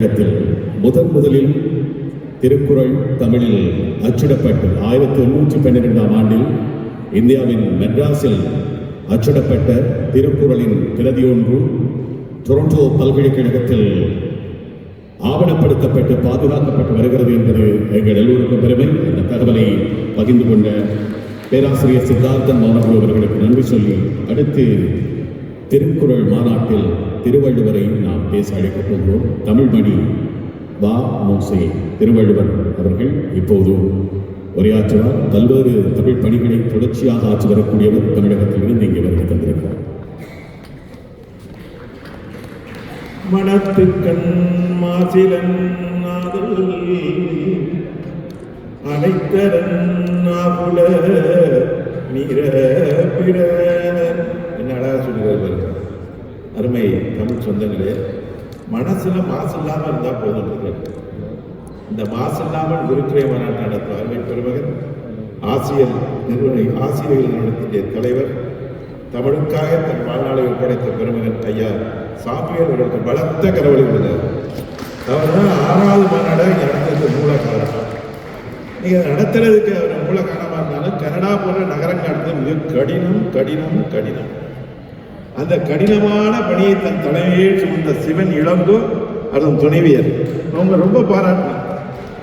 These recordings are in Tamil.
இடத்தில் முதன் முதலில் திருக்குறள் தமிழில் அச்சிடப்பட்டு ஆயிரத்தி எண்ணூற்றி பன்னிரெண்டாம் ஆண்டில் இந்தியாவின் மெட்ராஸில் அச்சிடப்பட்ட திருக்குறளின் பிரதி ஒன்று டொரண்டோ பல்கலைக்கழகத்தில் ஆவணப்படுத்தப்பட்டு பாதுகாக்கப்பட்டு வருகிறது என்பது எங்கள் எல்லோருக்கும் பெருமை. அந்த தகவலை பகிர்ந்து கொண்ட பேராசிரியர் சித்தார்த்தன் மாணவர் அவர்களுக்கு நன்றி சொல்லி அடுத்து திருக்குறள் மாநாட்டில் திருவள்ளுவரை நாம் பேச அழைக்கப் போகிறோம். தமிழ்மணி வா மூசே திருவள்ளுவர் அவர்கள் இப்போது உரையாற்றுவார். பல்வேறு தமிழ் பணிகளை தொடர்ச்சியாக ஆற்றி வரக்கூடியவர் தமிழகத்திலிருந்து இங்கே வருகை தந்திருக்கிறார். மனத்துக்கண் மாசிலன் அனைத்தரன் நாகுல பிற என்ன அழகா சொல்லுகிறார் பாருங்க. அப்படின்னு தமிழ் சொந்தங்களே மாசு இல்லாமல் இருந்தால் போதும் இந்த மாசு இல்லாமல் இருக்கிற மாநாட்டு நடத்தும் அருமை பெருமகன் ஆசிரியர் நிறுவன ஆசிரியர்கள் நிறுவனத்தினுடைய தலைவர் தமிழுக்காக தன் வாழ்நாளை ஒப்படைத்த பெருமகன் ஐயா சாமியல் அவர்களுக்கு பலத்த கரவழி உள்ளது அவர் தான் ஆறாவது மாநாடு இங்க மூல காரணம் நீங்கள் நடத்துறதுக்கு அவர் மூல காரணமாக இருந்தாலும் கனடா போன்ற நகரங்கள் நடத்துறது மிக கடினம் கடினம் கடினம். அந்த கடினமான பணியை தன் தலைமையே சுமந்த சிவன் இளங்கோ அதன் துணைவியர். அவங்க ரொம்ப பாராட்டணும்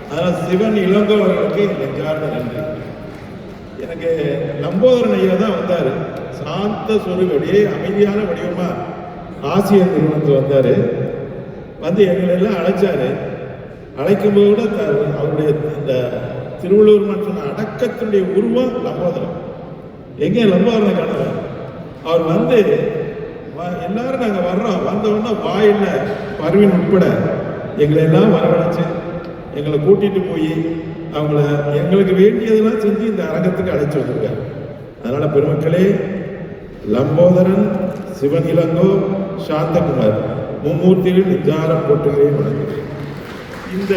அதனால் சிவன் இளங்கோ அவர்களுக்கு நெஞ்சார்ந்த நன்றி. எனக்கு நம்போதரன் ஐயா தான் வந்தார். சாந்த சொருபடியே அமைதியான வடிவமாக ஆசிரியர் நிறுவனத்தில் வந்தார். வந்து எங்களை எல்லாம் அழைச்சாரு. அழைக்கும் போது கூட அவருடைய இந்த திருவள்ளூர் மற்றும் அடக்கத்தினுடைய உருவம் லம்போதரம் எங்கே லம்போதரனை காணல. அவர் வந்து எல்லாரும் நாங்கள் வர்றோம். வந்த வாயில் வாயில்ல பருவின் உட்பட. எங்களை எல்லாம் வரவழைச்சு எங்களை கூட்டிட்டு போய் அவங்கள எங்களுக்கு வேண்டியதெல்லாம் செஞ்சு இந்த அரங்கத்துக்கு அழைச்சு வந்திருக்காங்க. அதனால பெருமக்களே லம்போதரன் சிவன் இளங்கோ சாந்தகுமார் மும்மூர்த்தியில் நிஜாரம் போட்டுகிறேன் வணங்குகிறேன் இந்த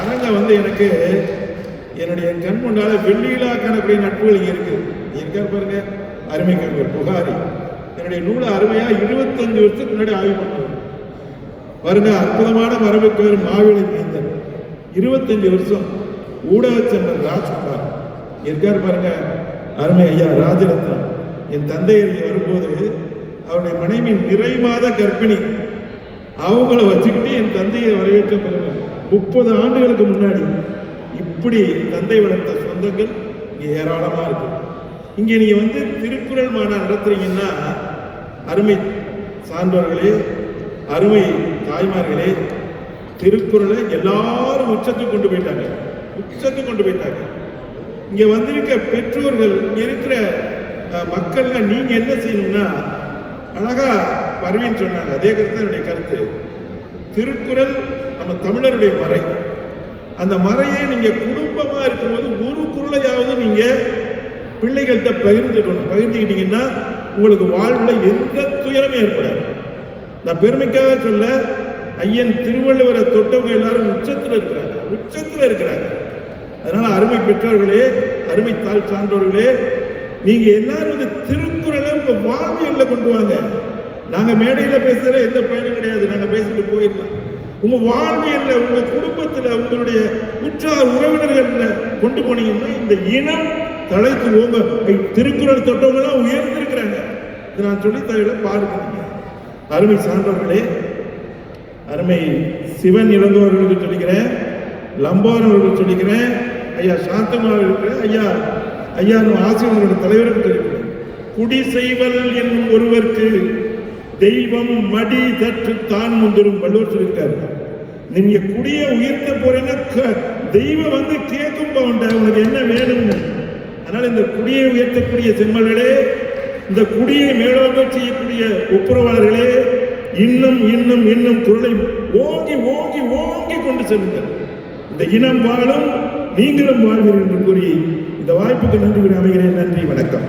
அரங்கம் வந்து எனக்கு என்னுடைய கண் முன்னால வெள்ளியிலா பெரிய நட்புகள் இங்க இருக்கு. இங்க பாருங்க அருமை கவிஞர் புகாரி. என்னுடைய நூலை அருமையா இருபத்தஞ்சு வருஷத்துக்கு முன்னாடி ஆய்வு பண்ணுவார் பாருங்க அற்புதமான மரபுக்கு வரும் மாவிளை மைந்தன் இருபத்தஞ்சு வருஷம் ஊடகச்செம்மன் ராஜ்குமார். இருக்கார் பாருங்க அருமை ஐயா ராஜரத்னம். என் தந்தை வரும்போது அவருடைய மனைவி நிறை மாத கர்ப்பிணி. அவங்கள வச்சுக்கிட்டு என் தந்தையை வரவேற்ற பெருமை முப்பது ஆண்டுகளுக்கு முன்னாடி இப்படி தந்தை வளர்த்த சொந்தங்கள் இங்கே ஏராளமாக இருக்கு. இங்கே நீங்கள் வந்து திருக்குறள் மாநாடு நடத்துறீங்கன்னா அருமை சான்றோர்களே அருமை தாய்மார்களே திருக்குறளை எல்லாரும் உச்சத்துக்கு கொண்டு போயிட்டாங்க. உச்சத்துக்கு கொண்டு போயிட்டாங்க. இங்க வந்திருக்க பெற்றோர்கள் இங்க இருக்கிற மக்கள்ல நீங்க என்ன செய்யணும்னா அழகா பரவின்னு சொன்னாங்க. அதே கருத்து என்னுடைய கருத்து. திருக்குறள் நம்ம தமிழருடைய மறை. அந்த மறையை நீங்க குடும்பமா இருக்கும்போது ஒரு குரலையாவது நீங்க பிள்ளைகள்கிட்ட பகிர்ந்துக்கணும். பகிர்ந்துக்கிட்டீங்கன்னா உங்களுக்கு வாழ்வில் எந்த துயரமே ஏற்படாது. நான் பெருமைக்காக சொல்ல ஐயன் திருவள்ளுவரை தொட்டவங்க எல்லாரும் உச்சத்தில் இருக்கிறாங்க. உச்சத்தில் இருக்கிறாங்க. அதனால அருமை பெற்றோர்களே அருமை தாழ் சான்றோர்களே நீங்க எல்லாரும் இந்த திருக்குறளை உங்க வாழ்வியல்ல கொண்டு வாங்க. நாங்க மேடையில பேசுற எந்த பயனும் கிடையாது. நாங்க பேசிட்டு போயிடலாம். உங்க வாழ்வியல்ல உங்க குடும்பத்துல உங்களுடைய உற்றார் உறவினர்கள் கொண்டு போனீங்கன்னா இந்த இனம் தலைத்து ஓங்க. திருக்குறள் தொட்டவங்க எல்லாம் உயர்ந்திருக்கிறாங்க. இதை நான் சொல்லி தவிர பாருங்க. அருமை சான்றவர்களே அருமை சிவன் இளங்கோ சொல்லிக்கிறேன் லம்போதரன் அவர்களுக்கு சொல்லிக்கிறேன் ஐயா சாந்தமாக இருக்கிறேன் ஐயா ஐயா நம்ம ஆசிரியர்களோட தலைவருக்கு சொல்லிக்கிறேன். குடி செய்வல் என்னும் ஒருவருக்கு தெய்வம் மடி தற்று தான் முந்திரும் வள்ளுவர் சொல்லியிருக்காரு. நீங்க குடிய உயர்த்த போறேன்னா க- தெய்வம் வந்து கேட்கும் பவன்ட உனக்கு என்ன வேணும்னு? அதனால் இந்த குடியை உயர்த்தக்கூடிய செம்மல்களே இந்த குடியை மேலோங்க செய்யக்கூடிய ஒப்புரவாளர்களே இன்னும் இன்னும் இன்னும் குரலை ஓங்கி ஓங்கி ஓங்கி கொண்டு செல்லுங்கள். இந்த இனம் வாழும் நீங்களும் வாழ்வீர்கள் என்று கூறி இந்த வாய்ப்புக்கு நன்றி கூறி அமைகிறேன். நன்றி வணக்கம்.